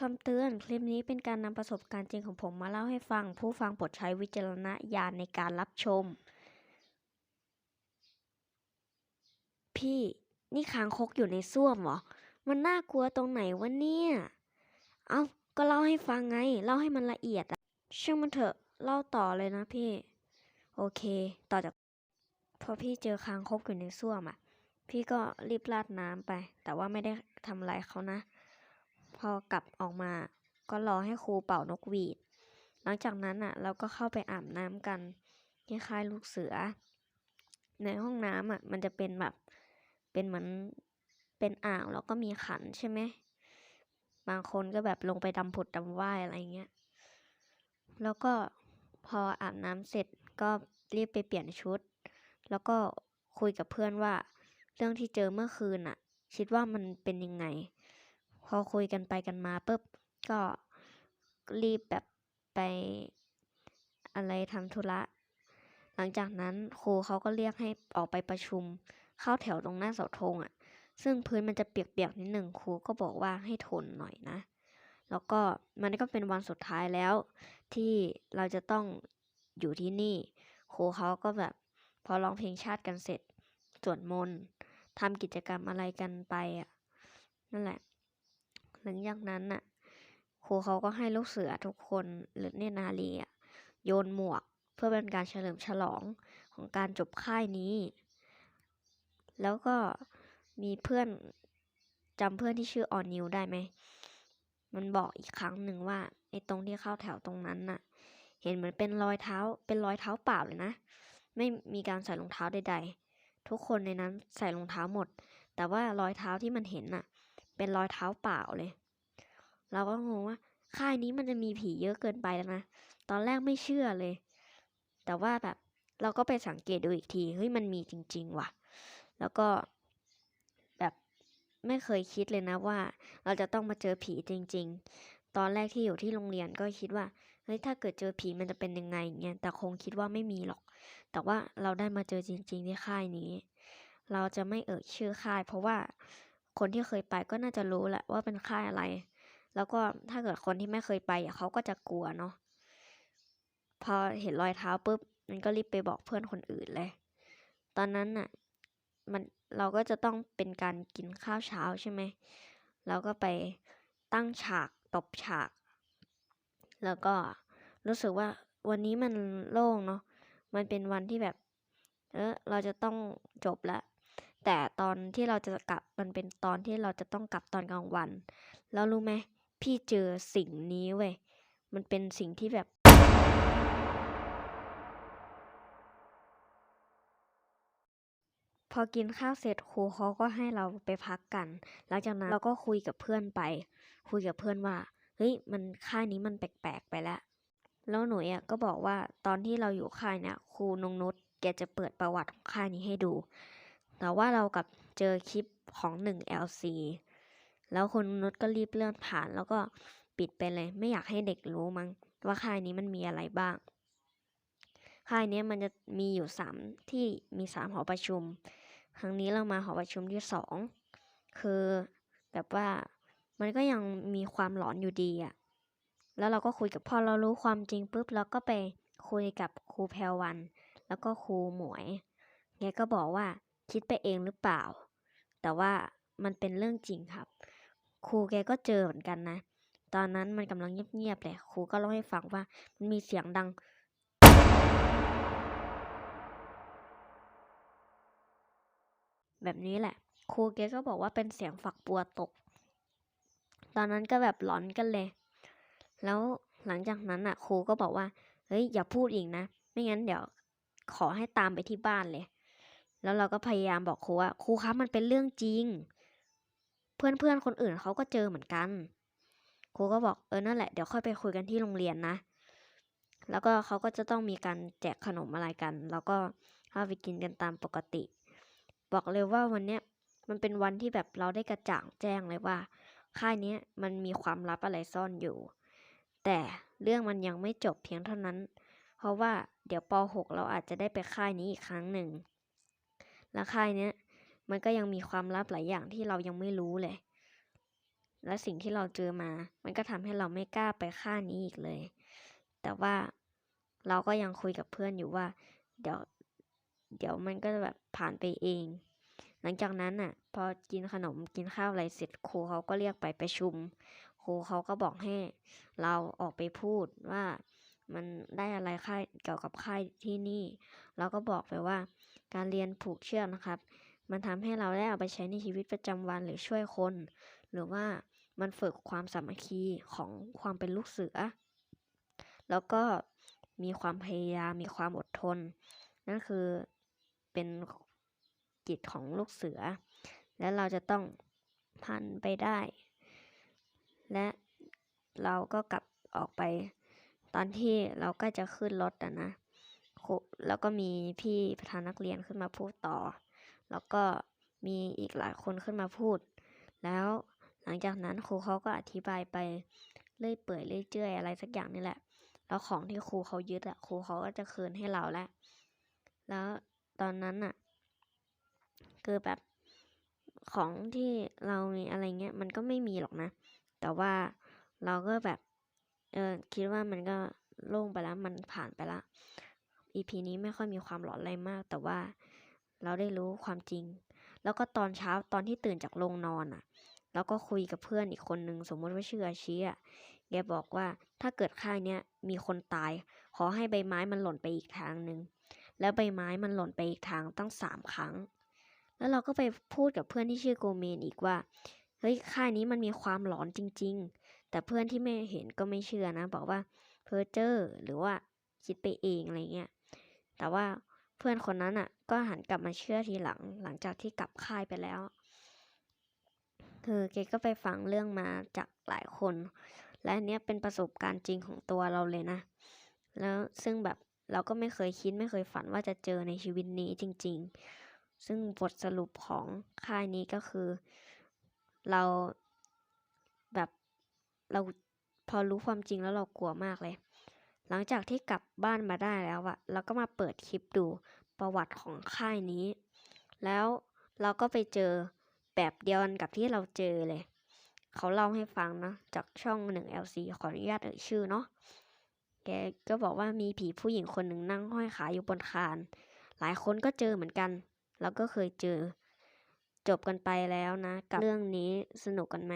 คำเตือน คลิปนี้เป็นการนำประสบการณ์จริงของผมมาเล่าให้ฟัง ผู้ฟังโปรดใช้วิจารณญาณในการรับชม พี่ นี่คางคกอยู่ในส้วมเหรอ มันน่ากลัวตรงไหนวะเนี่ย เอา้า ก็เล่าให้ฟังไง เล่าให้มันละเอียดอะช่างมันเถอะ เล่าต่อเลยนะพี่ โอเค ต่อจาก พอพี่เจอคางคกอยู่ในส้วมอะพี่ก็รีบราดน้ำไป แต่ว่าไม่ได้ทำอะไรเขานะ พอกลับออกมา ก็รอให้ครูเป่านกหวีด หลังจากนั้นอะ เราก็เข้าไปอาบน้ำกันคล้ายๆลูกเสือ ในห้องน้ำอะ มันจะเป็นแบบ เป็นเหมือนเป็นอ่างแล้วก็มีขันใช่ไหมบางคนก็แบบลงไปดำผุดดำว่ายอะไรเงี้ย แล้วก็พออาบน้ำเสร็จก็รีบไปเปลี่ยนชุด แล้วก็คุยกับเพื่อนว่า เรื่องที่เจอเมื่อคืนอะคิดว่ามันเป็นยังไง พอคุยกันไปกันมาปุ๊บก็รีบแบบไปอะไรทำธุระ หลังจากนั้นครูเขาก็เรียกให้ออกไปประชุม เข้าแถวตรงหน้าเสาธงอะ ซึ่งพื้นมันจะเปียกๆนิดหนึ่งครูก็บอกว่าให้ทนหน่อยนะ แล้วก็มันก็เป็นวันสุดท้ายแล้ว ที่เราจะต้องอยู่ที่นี่ ครูเขาก็แบบพอร้องเพลงชาติกันเสร็จสวดมนต์ทำกิจกรรมอะไรกันไปอะนั่นแหละ หลังจากนั้นน่ะครูเขาก็ให้ลูกเสือทุกคนหรือเนตรนารีอะโยนหมวกเพื่อเป็นการเฉลิมฉลองของการจบค่ายนี้ แล้วก็มีเพื่อนจำเพื่อนที่ชื่อออนิวได้ไหม มันบอกอีกครั้งหนึ่งว่าไอ้ตรงที่เข้าแถวตรงนั้นน่ะ เห็นเหมือนเป็นรอยเท้า เป็นรอยเท้าเปล่าเลยนะ ไม่มีการใส่รองเท้าใด ๆ ทุกคนในนั้นใส่รองเท้าหมด แต่ว่ารอยเท้าที่มันเห็นน่ะ เป็นรอยเท้าเปล่าเลย เราก็งงว่าค่ายนี้มันจะมีผีเยอะเกินไปแล้วนะ ตอนแรกไม่เชื่อเลย แต่ว่าแบบเราก็ไปสังเกตดูอีกที เฮ้ยมันมีจริง ๆ ว่ะ แล้วก็แบบไม่เคยคิดเลยนะว่า เราจะต้องมาเจอผีจริง ๆ ตอนแรกที่อยู่ที่โรงเรียนก็คิดว่า เฮ้ยถ้าเกิดเจอผีมันจะเป็นยังไงเงี้ย แต่คงคิดว่าไม่มีหรอก แต่ว่าเราได้มาเจอจริง ๆ ที่ค่ายนี้ เราจะไม่เอ่ยชื่อค่าย เพราะว่า คนที่เคยไปก็น่าจะรู้แหละว่าเป็นค่ายอะไร แล้วก็ถ้าเกิดคนที่ไม่เคยไปเขาก็จะกลัวเนาะพอเห็นรอยเท้าปุ๊บมันก็รีบไปบอกเพื่อนคนอื่นเลย ตอนนั้นน่ะมันเราก็จะต้องเป็นการกินข้าวเช้าใช่ไหมเราก็ไปตั้งฉากตบฉาก แล้วก็รู้สึกว่าวันนี้มันโล่งเนาะมันเป็นวันที่แบบ เออเราจะต้องจบแล้ว แต่ตอนที่เราจะกลับมันเป็นตอนที่เราจะต้องกลับตอนกลางวัน แล้วรู้ไหมพี่เจอสิ่งนี้เว้ยมันเป็นสิ่งที่แบบพอกินข้าวเสร็จครูเขาก็ให้เราไปพักกัน หลังจากนั้นเราก็คุยกับเพื่อนไป คุยกับเพื่อนว่า เฮ้ย มันค่ายนี้มันแปลกๆไปแล้ว แล้วหนูอะก็บอกว่าตอนที่เราอยู่ค่ายเนี่ยครูนงนุชแกจะเปิดประวัติของค่ายนี้ให้ดู แต่ว่าเรากับเจอคลิปของ 1LC แล้วคุณนุชก็รีบเลื่อนผ่านแล้วก็ปิดไปเลย ไม่อยากให้เด็กรู้มั้งว่าค่ายนี้มันมีอะไรบ้าง ค่ายนี้มันจะมีอยู่สามที่มีสามหอประชุม ครั้งนี้เรามาหอประชุมที่สองคือแบบว่ามันก็ยังมีความหลอนอยู่ดีอะแล้วเราก็คุยกับพอเรารู้ความจริงปุ๊บเราก็ไปคุยกับครูแพรวัน แล้วก็ครูหมวยแกก็บอกว่า คิดไปเองหรือเปล่า แต่ว่ามันเป็นเรื่องจริงครับ ครูแกก็เจอเหมือนกันนะ ตอนนั้นมันกำลังเงียบๆเลยครูก็เล่าให้ฟังว่ามันมีเสียงดังแบบนี้แหละ ครูแกก็บอกว่าเป็นเสียงฝักบัวตก ตอนนั้นก็แบบหลอนกันเลย แล้วหลังจากนั้นอะ ครูก็บอกว่า เฮ้ยอย่าพูดอีกนะ ไม่งั้นเดี๋ยวขอให้ตามไปที่บ้านเลย แล้วเราก็พยายามบอกครูว่าครูคะมันเป็นเรื่องจริง เพื่อนเพื่อนคนอื่นเขาก็เจอเหมือนกัน ครูก็บอกเออนั่นแหละเดี๋ยวค่อยไปคุยกันที่โรงเรียนนะ แล้วก็เขาก็จะต้องมีการแจกขนมอะไรกัน แล้วก็เข้าไปกินกันตามปกติ บอกเลยว่าวันเนี้ยมันเป็นวันที่แบบเราได้กระจ่างแจ้งเลยว่า ค่ายนี้มันมีความลับอะไรซ่อนอยู่ แต่เรื่องมันยังไม่จบเพียงเท่านั้น เพราะว่าเดี๋ยวป .6 เราอาจจะได้ไปค่ายนี้อีกครั้งหนึ่ง และค่ายเนี้ยมันก็ยังมีความลับหลายอย่างที่เรายังไม่รู้เลย และสิ่งที่เราเจอมา มันก็ทำให้เราไม่กล้าไปค่ายนี้อีกเลย แต่ว่าเราก็ยังคุยกับเพื่อนอยู่ว่า เดี๋ยว เดี๋ยวมันก็แบบผ่านไปเอง หลังจากนั้นน่ะ พอกินขนมกินข้าวอะไรเสร็จครูเขาก็เรียกไปประชุมครูเขาก็บอกให้เราออกไปพูดว่ามันได้อะไรค่ายเกี่ยวกับค่ายที่นี่ เราก็บอกไปว่า การเรียนผูกเชือกนะครับ มันทำให้เราได้เอาไปใช้ในชีวิตประจำวันหรือช่วยคน หรือว่ามันฝึกความสามัคคีของความเป็นลูกเสือ แล้วก็มีความพยายามมีความอดทน นั่นคือเป็นจิตของลูกเสือ และเราจะต้องผ่านไปได้ และเราก็กลับออกไป ตอนที่เราก็จะขึ้นรถอะนะ แล้วก็มีพี่ประธานนักเรียนขึ้นมาพูดต่อ แล้วก็มีอีกหลายคนขึ้นมาพูด แล้วหลังจากนั้นครูเขาก็อธิบายไปเรื่อยเปื่อยเรื่อยเจื่อยอะไรสักอย่างนี่แหละ แล้วของที่ครูเขายึดอะครูเขาก็จะคืนให้เราแล้วแล้วตอนนั้นอะคือแบบของที่เรามีอะไรเงี้ยมันก็ไม่มีหรอกนะ แต่ว่าเราก็แบบเออคิดว่ามันก็โล่งไปแล้วมันผ่านไปละ EP นี้ไม่ค่อยมีความหลอนอะไรมาก แต่ว่าเราได้รู้ความจริง แล้วก็ตอนเช้าตอนที่ตื่นจากโรงนอนอะ แล้วก็คุยกับเพื่อนอีกคนนึงสมมติว่าชื่ออาชีอะแกบอกว่าถ้าเกิดค่ายเนี้ยมีคนตาย ขอให้ใบไม้มันหล่นไปอีกทางหนึ่งแล้วใบไม้มันหล่นไปอีกทางตั้งสามครั้ง แล้วเราก็ไปพูดกับเพื่อนที่ชื่อโกเมนอีกว่าเฮ้ยค่ายนี้มันมีความหลอนจริง ๆ แต่เพื่อนที่ไม่เห็นก็ไม่เชื่อนะ บอกว่าเพอเจอร์หรือว่าคิดไปเองอะไรเงี้ย แต่ว่าเพื่อนคนนั้นอะ ก็หันกลับมาเชื่อทีหลัง หลังจากที่กลับค่ายไปแล้ว คือแกก็ไปฟังเรื่องมาจากหลายคน และเนี้ยเป็นประสบการณ์จริงของตัวเราเลยนะ แล้วซึ่งแบบเราก็ไม่เคยคิดไม่เคยฝันว่าจะเจอในชีวิตนี้จริง ๆ ซึ่งบทสรุปของค่ายนี้ก็คือ เราแบบเราพอรู้ความจริงแล้วเรากลัวมากเลย หลังจากที่กลับบ้านมาได้แล้วอะเราก็มาเปิดคลิปดูประวัติของค่ายนี้ แล้วเราก็ไปเจอแบบเดียวกันกับที่เราเจอเลย เขาเล่าให้ฟังนะ จากช่องหนึ่ง LC ขออนุญาตเอ่ยชื่อเนาะแกก็บอกว่ามีผีผู้หญิงคนหนึ่งนั่งห้อยขาอยู่บนคาน หลายคนก็เจอเหมือนกัน แล้วก็เคยเจอ จบกันไปแล้วนะ กับเรื่องนี้สนุกกันไหม